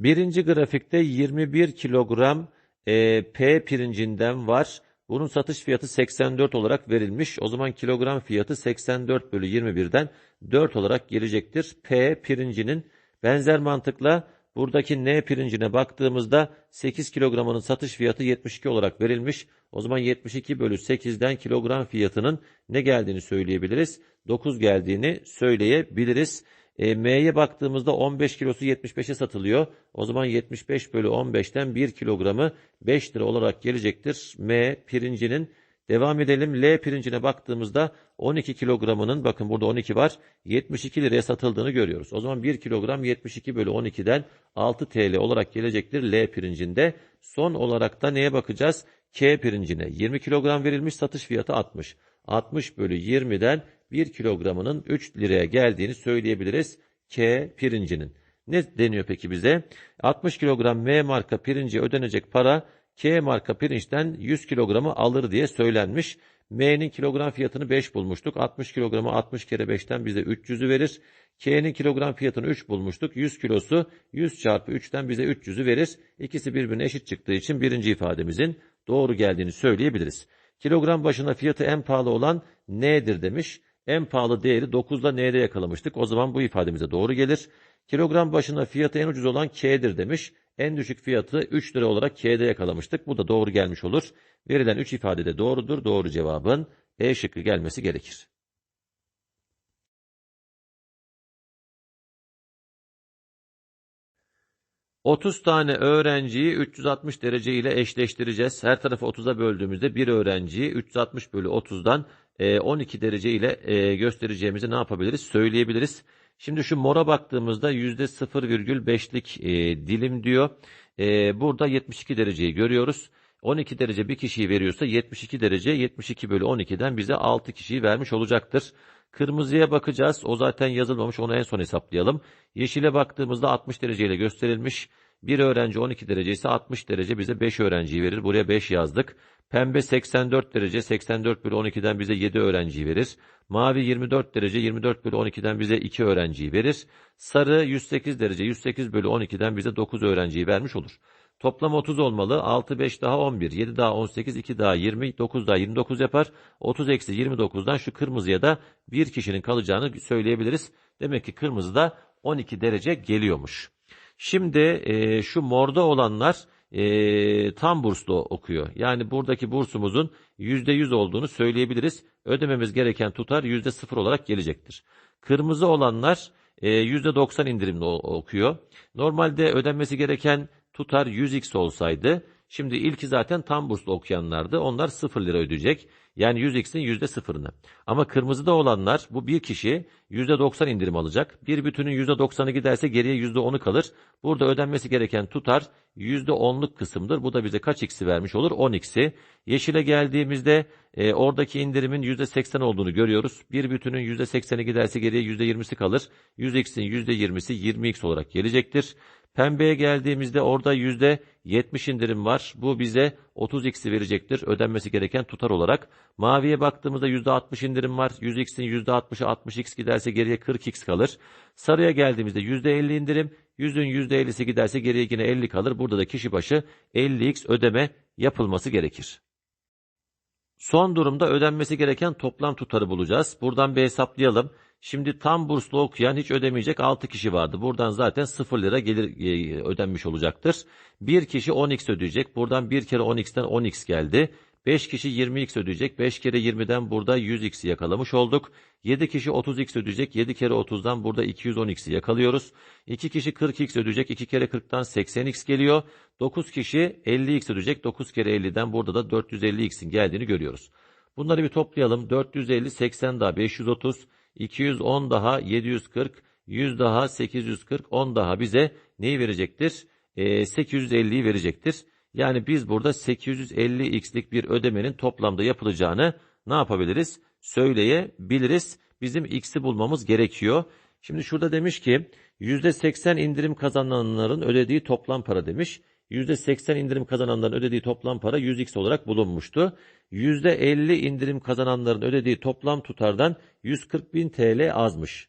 Birinci grafikte 21 kilogram e, P pirincinden var. Bunun satış fiyatı 84 olarak verilmiş. O zaman kilogram fiyatı 84 bölü 21'den 4 olarak gelecektir. P pirincinin benzer mantıkla buradaki N pirincine baktığımızda 8 kilogramının satış fiyatı 72 olarak verilmiş. O zaman 72 bölü 8'den kilogram fiyatının ne geldiğini söyleyebiliriz. 9 geldiğini söyleyebiliriz. E, M'ye baktığımızda 15 kilosu 75'e satılıyor. O zaman 75 bölü 15'ten 1 kilogramı 5 lira olarak gelecektir. M pirincinin devam edelim. L pirincine baktığımızda 12 kilogramının bakın burada 12 var 72 liraya satıldığını görüyoruz. O zaman 1 kilogram 72 bölü 12'den 6 TL olarak gelecektir L pirincinde. Son olarak da neye bakacağız? K pirincine 20 kilogram verilmiş satış fiyatı 60. 60 bölü 20'den 1 kilogramının 3 liraya geldiğini söyleyebiliriz K pirincinin. Ne deniyor peki bize? 60 kilogram M marka pirinci ödenecek para K marka pirinçten 100 kilogramı alır diye söylenmiş. M'nin kilogram fiyatını 5 bulmuştuk. 60 kilogramı 60 kere 5'ten bize 300'ü verir. K'nin kilogram fiyatını 3 bulmuştuk. 100 kilosu 100 çarpı 3'ten bize 300'ü verir. İkisi birbirine eşit çıktığı için birinci ifademizin doğru geldiğini söyleyebiliriz. Kilogram başına fiyatı en pahalı olan N'dir demiş. En pahalı değeri 9'da N'de yakalamıştık. O zaman bu ifademize doğru gelir. Kilogram başına fiyatı en ucuz olan K'dir demiş. En düşük fiyatı 3 lira olarak K'de yakalamıştık. Bu da doğru gelmiş olur. Verilen 3 ifade de doğrudur. Doğru cevabın E şıkkı gelmesi gerekir. ...30 tane öğrenciyi 360 derece ile eşleştireceğiz. Her tarafı 30'a böldüğümüzde bir öğrenciyi 360 bölü 30'dan 12 derece ile göstereceğimizi ne yapabiliriz? Söyleyebiliriz. Şimdi şu mora baktığımızda %0,5'lik e, dilim diyor. E, burada 72 dereceyi görüyoruz. 12 derece bir kişiyi veriyorsa 72 derece 72 bölü 12'den bize 6 kişiyi vermiş olacaktır. Kırmızıya bakacağız. O zaten yazılmamış. Onu en son hesaplayalım. Yeşile baktığımızda 60 dereceyle gösterilmiş. Bir öğrenci 12 derece ise 60 derece bize 5 öğrenciyi verir. Buraya 5 yazdık. Pembe 84 derece 84 bölü 12'den bize 7 öğrenciyi verir. Mavi 24 derece 24 bölü 12'den bize 2 öğrenciyi verir. Sarı 108 derece 108 bölü 12'den bize 9 öğrenciyi vermiş olur. Toplam 30 olmalı. 6, 5 daha 11, 7 daha 18, 2 daha 20, 9 daha 29 yapar. 30 eksi 29'dan şu kırmızıya da bir kişinin kalacağını söyleyebiliriz. Demek ki kırmızı da 12 derece geliyormuş. Şimdi e, şu morda olanlar e, tam burslu okuyor. Yani buradaki bursumuzun %100 olduğunu söyleyebiliriz. Ödememiz gereken tutar %0 olarak gelecektir. Kırmızı olanlar e, %90 indirimli okuyor. Normalde ödenmesi gereken tutar 100x olsaydı Şimdi ilki zaten tam burslu okuyanlardı. Onlar 0 lira ödeyecek. Yani 100x'in %0'ını. Ama kırmızıda olanlar bu bir kişi %90 indirim alacak. Bir bütünün %90'ı giderse geriye %10'u kalır. Burada ödenmesi gereken tutar %10'luk kısımdır. Bu da bize kaç x'i vermiş olur? 10x'i. Yeşile geldiğimizde e, oradaki indirimin %80 olduğunu görüyoruz. Bir bütünün %80'i giderse geriye %20'si kalır. 100x'in %20'si 20x olarak gelecektir. Pembeye geldiğimizde orada %70 indirim var. Bu bize 30x'i verecektir. Ödenmesi gereken tutar olarak. Maviye baktığımızda %60 indirim var. 100x'in %60'ı 60x giderse geriye 40x kalır. Sarıya geldiğimizde %50 indirim. 100'ün %50'si giderse geriye yine 50 kalır. Burada da kişi başı 50x ödeme yapılması gerekir. Son durumda ödenmesi gereken toplam tutarı bulacağız. Buradan bir hesaplayalım. Şimdi tam burslu okuyan hiç ödemeyecek 6 kişi vardı. Buradan zaten 0 lira gelir e, ödenmiş olacaktır. Bir kişi 10x ödeyecek. Buradan bir kere 10x'ten 10x geldi. 5 kişi 20x ödeyecek. 5 kere 20'den burada 100x'i yakalamış olduk. 7 kişi 30x ödeyecek. 7 kere 30'dan burada 210x'i yakalıyoruz. 2 kişi 40x ödeyecek. 2 kere 40'tan 80x geliyor. 9 kişi 50x ödeyecek. 9 kere 50'den burada da 450x'in geldiğini görüyoruz. Bunları bir toplayalım. 450, 80 daha 530, 210 daha 740, 100 daha 840, 10 daha bize neyi verecektir? E, 850'yi verecektir. Yani biz burada 850x'lik bir ödemenin toplamda yapılacağını ne yapabiliriz? Söyleyebiliriz. Bizim x'i bulmamız gerekiyor. Şimdi şurada demiş ki %80 indirim kazananların ödediği toplam para demiş. %80 indirim kazananların ödediği toplam para 100x olarak bulunmuştu. %50 indirim kazananların ödediği toplam tutardan 140.000 TL azmış.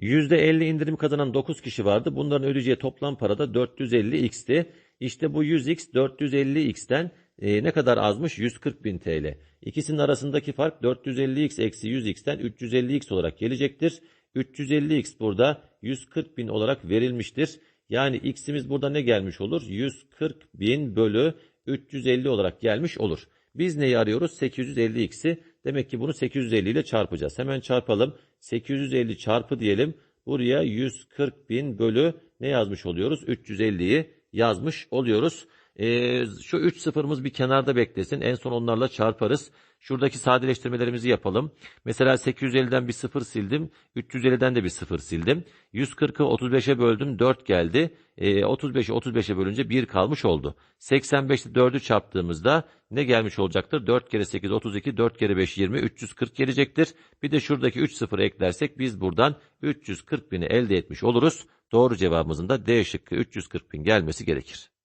%50 indirim kazanan 9 kişi vardı. Bunların ödeyeceği toplam para da 450x'ti. İşte bu 100x 450x'ten e, ne kadar azmış? 140.000 TL. İkisinin arasındaki fark 450x eksi 100x'ten 350x olarak gelecektir. 350x burada 140.000 olarak verilmiştir. Yani x'imiz burada ne gelmiş olur? 140.000 bölü 350 olarak gelmiş olur. Biz neyi arıyoruz? 850x'i. Demek ki bunu 850 ile çarpacağız. Hemen çarpalım. 850 çarpı diyelim. Buraya 140.000 bölü ne yazmış oluyoruz? 350'yi yazmış oluyoruz. Ee, şu 3 sıfırımız bir kenarda beklesin. En son onlarla çarparız. Şuradaki sadeleştirmelerimizi yapalım. Mesela 850'den bir sıfır sildim. 350'den de bir sıfır sildim. 140'ı 35'e böldüm. 4 geldi. Ee, 35'i 35'e bölünce 1 kalmış oldu. 85'te 4'ü çarptığımızda ne gelmiş olacaktır? 4 kere 8 32, 4 kere 5 20, 340 gelecektir. Bir de şuradaki 3 sıfır eklersek biz buradan 340 bini elde etmiş oluruz. Doğru cevabımızın da D şıkkı 340 bin gelmesi gerekir.